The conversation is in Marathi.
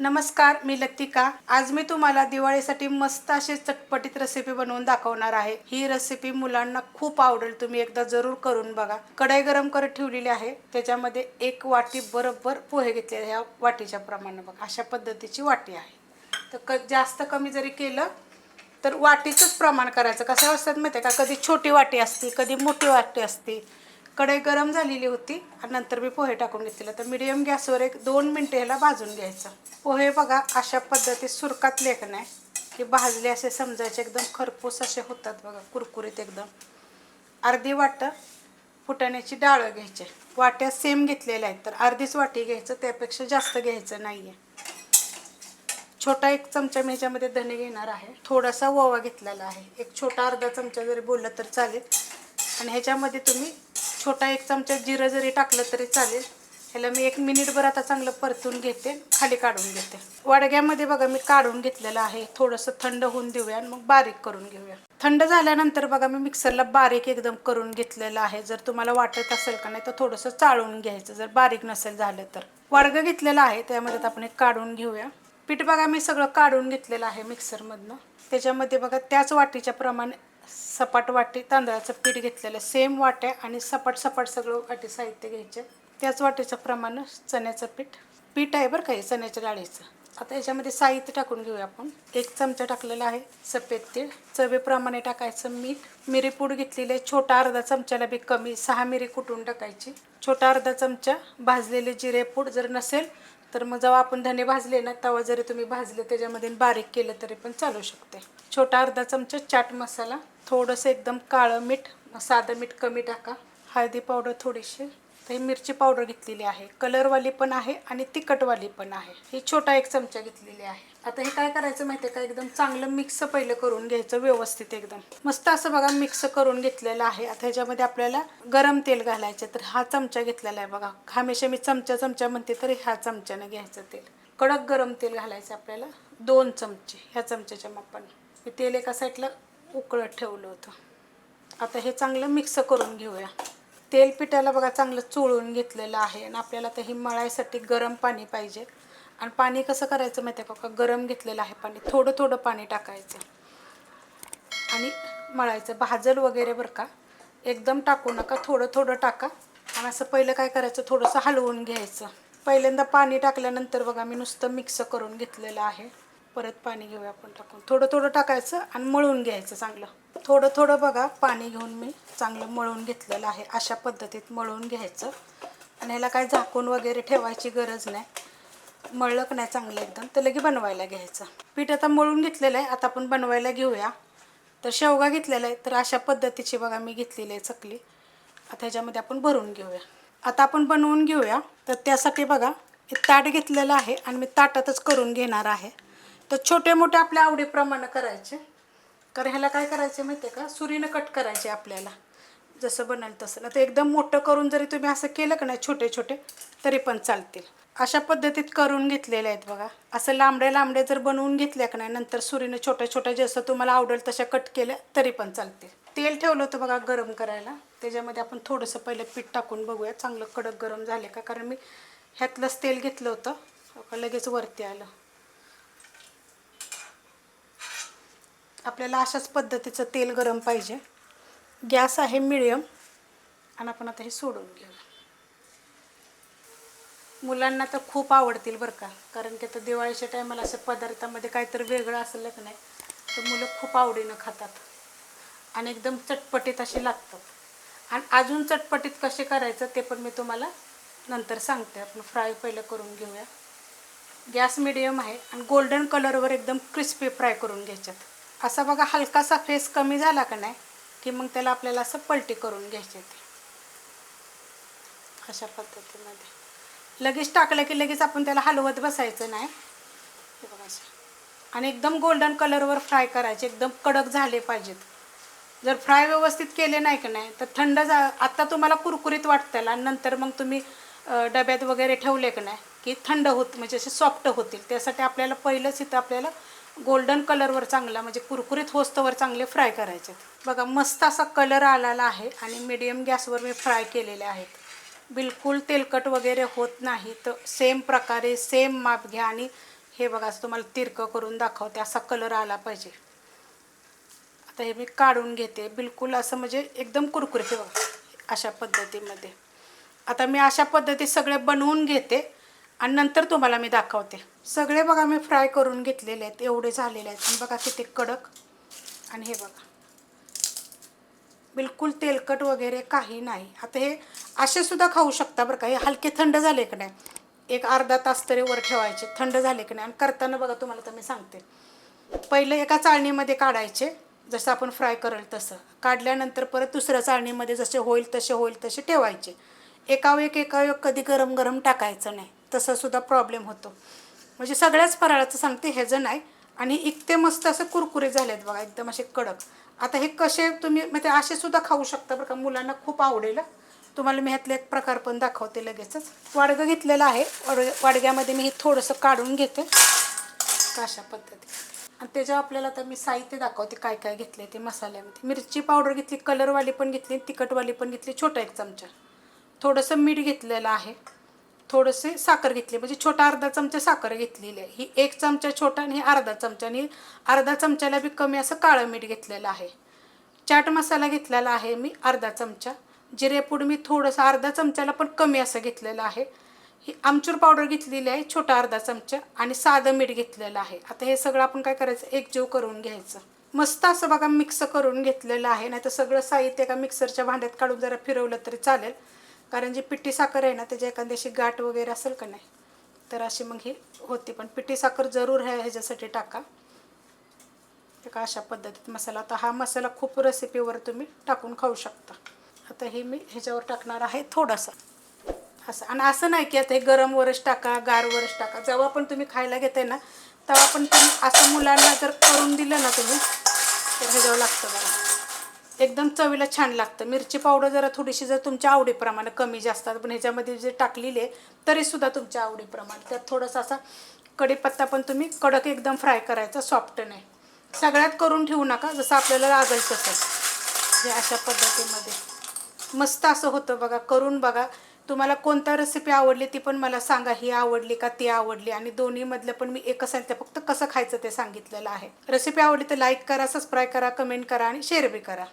नमस्कार मी लतिका. आज मी तुम्हाला दिवाळीसाठी मस्त अशी चटपटीत रेसिपी बनवून दाखवणार आहे. ही रेसिपी मुलांना खूप आवडेल तुम्ही एकदा जरूर करून बघा. कढई गरम करत ठेवलेली आहे त्याच्यामध्ये एक वाटी बरोबर पोहे घेतलेले ह्या वाटीच्या प्रमाणे बघा. अशा पद्धतीची वाटी आहे. तर क जास्त कमी जरी केलं तर वाटीचंच प्रमाण करायचं. कसं असतात माहिती आहे का? कधी छोटी वाटी असते कधी मोठी वाटी असते. कढई गरम झालेली होती आणि नंतर मी पोहे टाकून घेतलेलं. तर मिडियम गॅसवर एक दोन मिनटं ह्याला भाजून घ्यायचं. पोहे बघा अशा पद्धतीत सुरकात लेखन आहे की भाजले असे समजायचे एकदम खरपूस असे होतात बघा कुरकुरीत एकदम. अर्धी वाटं फुटाण्याची डाळं घ्यायचे. वाट्या सेम घेतलेल्या आहेत तर अर्धीच वाटी घ्यायचं त्यापेक्षा जास्त घ्यायचं नाही आहे छोटा एक चमचा मी ह्याच्यामध्ये धने घेणार आहे. थोडासा ओवा घेतलेला आहे. एक छोटा अर्धा चमचा जरी बोललं तर चालेल. आणि ह्याच्यामध्ये तुम्ही छोटा एक चमचा जिरं जरी टाकलं तरी चालेल. ह्याला मी एक मिनिटभर आता चांगलं परतून घेते खाली काढून घेते. वाडग्यामध्ये बघा मी काढून घेतलेलं आहे. थोडंसं थंड होऊन देऊया आणि मग बारीक करून घेऊया. थंड झाल्यानंतर बघा मी मिक्सरला बारीक एकदम करून घेतलेलं आहे. जर तुम्हाला वाटत असेल का नाही तर थोडंसं चाळून घ्यायचं. जर बारीक नसेल झालं तर. वाडगं घेतलेलं आहे त्यामध्ये आपण एक काढून घेऊया. पीठ बघा मी सगळं काढून घेतलेलं आहे मिक्सरमधनं त्याच्यामध्ये बघा त्याच वाटीच्या प्रमाणे सपाट वाटी तांदळाचं पीठ घेतलेलं सेम वाट्या आणि सपाट सपाट सगळं वाटी साहित्य घ्यायचे. त्याच वाटीचं प्रमाण चण्याचं पीठ. पीठ आहे बरं का हे चण्याच्या डाळीचं. आता याच्यामध्ये साहित्य टाकून घेऊया आपण. एक चमचा टाकलेला आहे सफेद तीळ. चवीप्रमाणे टाकायचं मीठ. मिरीपूड घेतलेली आहे छोटा अर्धा चमच्याला बी कमी सहा मिरी कुटून टाकायची. छोटा अर्धा चमचा भाजलेले जिरे पूड जर नसेल तर मग जेव्हा आपण धने भाजले ना तेव्हा जरी तुम्ही भाजले त्याच्यामध्ये बारीक केलं तरी पण चालू शकते. छोटा अर्धा चमचा चाट मसाला. थोडंसं एकदम काळं मीठ साधं मीठ कमी टाका. हळदी पावडर थोडीशी. तर ही मिरची पावडर घेतलेली आहे. कलरवाली पण आहे आणि तिखटवाली पण आहे. ही छोटा एक चमचा घेतलेली आहे. आता हे काय करायचं माहिती आहे का? एकदम चांगलं मिक्स पहिलं करून घ्यायचं व्यवस्थित एकदम. मस्त असं बघा मिक्स करून घेतलेलं आहे. आता ह्याच्यामध्ये आपल्याला गरम तेल घालायचं तर हा चमचा घेतलेला आहे बघा. हमेशा मी चमचा चमचा म्हणते तर ह्या चमच्यानं घ्यायचं तेल. कडक गरम तेल घालायचं आपल्याला. दोन चमचे ह्या चमच्याच्या मापाने. तेल एका साईडला उकळत ठेवलं होतं. आता हे चांगलं मिक्स करून घेऊया. तेल पिठाला बघा चांगलं चोळून घेतलेलं आहे आणि आपल्याला तर हे मळायसाठी गरम पाणी पाहिजे. आणि पाणी कसं करायचं माहिती आहे का गरम घेतलेलं आहे पाणी. थोडं थोडं पाणी टाकायचं. आणि मळायचं. भाजल वगैरे बरं का? एकदम टाकू नका. थोडं थोडं टाका. आणि असं पहिलं काय करायचं? थोडंसं हलवून घ्यायचं. पहिल्यांदा पाणी टाकल्यानंतर बघा मी नुसतं मिक्स करून घेतलेलं आहे. परत पाणी घेऊया आपण टाकून. थोडं थोडं टाकायचं आणि मळून घ्यायचं चांगलं. थोडं थोडं बघा पाणी घेऊन मी चांगलं मळून घेतलेलं आहे. अशा पद्धतीत मळून घ्यायचं. आणि ह्याला काय झाकून वगैरे ठेवायची गरज नाही. मळलं नाही चांगलं एकदम तर लगे बनवायला घ्यायचं. पीठ आता मळून घेतलेलं आहे आता आपण बनवायला घेऊया. तर शेवगा घेतलेला आहे तर अशा पद्धतीची बघा मी घेतलेली आहे चकली. आता ह्याच्यामध्ये आपण भरून घेऊया. आता आपण बनवून घेऊया. तर त्यासाठी बघा हे ताट घेतलेलं आहे आणि मी ताटातच करून घेणार आहे. तर छोटे मोठे आपल्या आवडीप्रमाणे करायचे. कारण ह्याला काय करायचे माहिती आहे का? सुरीनं कट करायचे आपल्याला. जसं बनेल तसं. तर एकदम मोठं करून जरी तुम्ही असं केलं का नाही छोटे छोटे तरी पण चालतील. अशा पद्धतीत करून घेतलेले आहेत बघा. असं लांबडे लांबडे जर बनवून घेतल्या का नाही नंतर सुरीनं छोट्या छोट्या जसं तुम्हाला आवडेल तशा कट केल्या तरी पण चालतील. तेल ठेवलं होतं बघा गरम करायला. त्याच्यामध्ये आपण थोडंसं पहिलं पीठ टाकून बघूया. चांगलं कडक गरम झाले का? कारण मी ह्यातलंच तेल घेतलं होतं. लगेच वरती आलं. आपल्याला अशाच पद्धतीचं तेल गरम पाहिजे. गॅस आहे मिडियम. आणि आपण आता हे सोडून घेऊ. मुलांना तर खूप आवडतील बरं का. कारण की आता दिवाळीच्या टायमाला असं पदार्थामध्ये काहीतरी वेगळं असलं की नाही तर मुलं खूप आवडीनं खातात. आणि एकदम चटपटीत असे लागतात. आणि अजून चटपटीत कसे करायचं ते पण मी तुम्हाला नंतर सांगते. आपण फ्राय पहिलं करून घेऊया. गॅस मिडियम आहे. आणि गोल्डन कलरवर एकदम क्रिस्पी फ्राय करून घ्यायच्यात. असा बघा हलकासा फेस कमी झाला का नाही की मग त्याला आपल्याला असं पलटी करून घ्यायचे ते. अशा पद्धतीमध्ये. लगेच टाकलं की लगेच आपण त्याला हलवत बसायचं नाही. हे बघा आणि एकदम गोल्डन कलरवर फ्राय करायचे एकदम कडक झाले पाहिजेत. जर फ्राय व्यवस्थित केले नाही का नाही तर थंड जा आत्ता तुम्हाला कुरकुरीत वाटतं आणि नंतर मग तुम्ही डब्यात वगैरे ठेवले का नाही की थंड होत म्हणजे असे सॉफ्ट होतील. त्यासाठी आपल्याला पहिलंच इथं आपल्याला गोल्डन कलरवर चांगला म्हणजे कुरकुरीत होस्तवर चांगले फ्राय करायचे बघा मस्त असा कलर आलेला आहे आणि मीडियम गॅसवर मी फ्राय केलेले आहेत. बिलकुल तेलकट वगैरे होत नाही तर सेम प्रकारे सेम माप घ्या आणि हे बघा तुम्हाला तिरकं करून दाखवते असा कलर आला पाहिजे. आता हे मी काढून घेते. बिलकुल असं म्हणजे एकदम कुरकुरीत बघा अशा पद्धतीमध्ये. आता मी अशा पद्धती सगळे बनवून घेते. आणि नंतर तुम्हाला मी दाखवते. सगळे बघा मी फ्राय करून घेतलेले आहेत एवढे झालेले आहेत. आणि बघा किती कडक. आणि हे बघा. बिलकुल तेलकट वगैरे काही नाही. आता हे असे सुद्धा खाऊ शकता बरं का. हे हलके थंड झाले की नाही? एक अर्धा तास तरी वर ठेवायचे. थंड झाले की नाही? आणि करताना बघा तुम्हाला तर मी सांगते. पहिले एका चाळणीमध्ये काढायचे. जसं आपण फ्राय करेल तसं. काढल्यानंतर परत दुसऱ्या चाळणीमध्ये जसे होईल तसे होईल तसे ठेवायचे. एकावेक एकावेक कधी गरम गरम टाकायचं नाही. तसासुद्धा प्रॉब्लेम होतो. म्हणजे सगळ्याच फराळाचं सांगते ह्याचं नाही आणि इतके मस्त असं कुरकुरे झाले आहेत बघा एकदम असे कडक. आता हे कसे तुम्ही म्हणजे असे सुद्धा खाऊ शकता बरं का. मुलांना खूप आवडेल तुम्हाला मी ह्यातले एक प्रकार पण दाखवते लगेचच. वाडगं घेतलेलं आहे. वाड वाडग्यामध्ये मी हे थोडंसं काढून घेते. का अशा पद्धती आणि त्याच्यावर आपल्याला आता मी साहित्य दाखवते काय काय घेतले ते मसाल्यामध्ये. मिरची पावडर घेतली कलरवाली पण घेतली तिखटवाली पण घेतली छोटा एक चमचा. थोडंसं मीठ घेतलेलं आहे. थोडंसे साखर घेतली म्हणजे छोटा अर्धा चमचा साखर घेतलेली आहे. ही एक चमचा छोटा आणि अर्धा चमचा. आणि अर्धा चमच्याला बी कमी असं काळं मीठ घेतलेलं आहे. चाट मसाला घेतलेला आहे मी अर्धा चमचा. जिरेपूड मी थोडंसं अर्धा चमच्याला पण कमी असं घेतलेलं आहे. ही आमचूर पावडर घेतलेली आहे छोटा अर्धा चमचा. आणि साधं मीठ घेतलेलं आहे. आता हे सगळं आपण काय करायचं? एकजीव करून घ्यायचं. मस्त असं बघा मिक्स करून घेतलेलं आहे. नाही तर सगळं साहित्य एका मिक्सरच्या भांड्यात काढून जरा फिरवलं तरी चालेल. कारण जी पिठी साखर आहे ना त्याच्या एखाद्याशी गाठ वगैरे असेल का नाही तर अशी मग ही होती. पण पिठी साखर जरूर ह्या ह्याच्यासाठी टाका. का अशा पद्धतीत मसाला. आता हा मसाला खूप रेसिपीवर तुम्ही टाकून खाऊ शकता. आता हे मी ह्याच्यावर टाकणार आहे थोडासा. असं. आणि असं नाही की आता हे गरम वरच टाका गार वरच टाका. जेव्हा पण तुम्ही खायला घेताय ना तेव्हा पण तुम्ही असं मुलांना जर करून दिलं ना तुम्ही तर ह्याच्यावर लागतं बघा. एकदम चवीला छान लागतं. मिरची पावडर जरा थोडीशी जर तुमच्या आवडीप्रमाणे कमी जास्त पण ह्याच्यामध्ये जे टाकलेली आहे तरीसुद्धा तुमच्या आवडीप्रमाणे. त्यात थोडासा असा कढीपत्ता पण तुम्ही कडक एकदम फ्राय करायचा सॉफ्ट नाही. सगळ्यात करून ठेवू नका जसं आपल्याला लागेल तसं हे अशा पद्धतीमध्ये. मस्त असं होतं बघा करून बघा. तुम्हाला कोणता रेसिपी आवडली ती पण मला सांगा ही आवडली का ती आवडली? आणि दोन्हीमधलं पण मी एकच ते फक्त कसं खायचं ते सांगितलेलं आहे. रेसिपी आवडली तर लाईक करा सबस्क्राईब करा कमेंट करा आणि शेअर बी करा.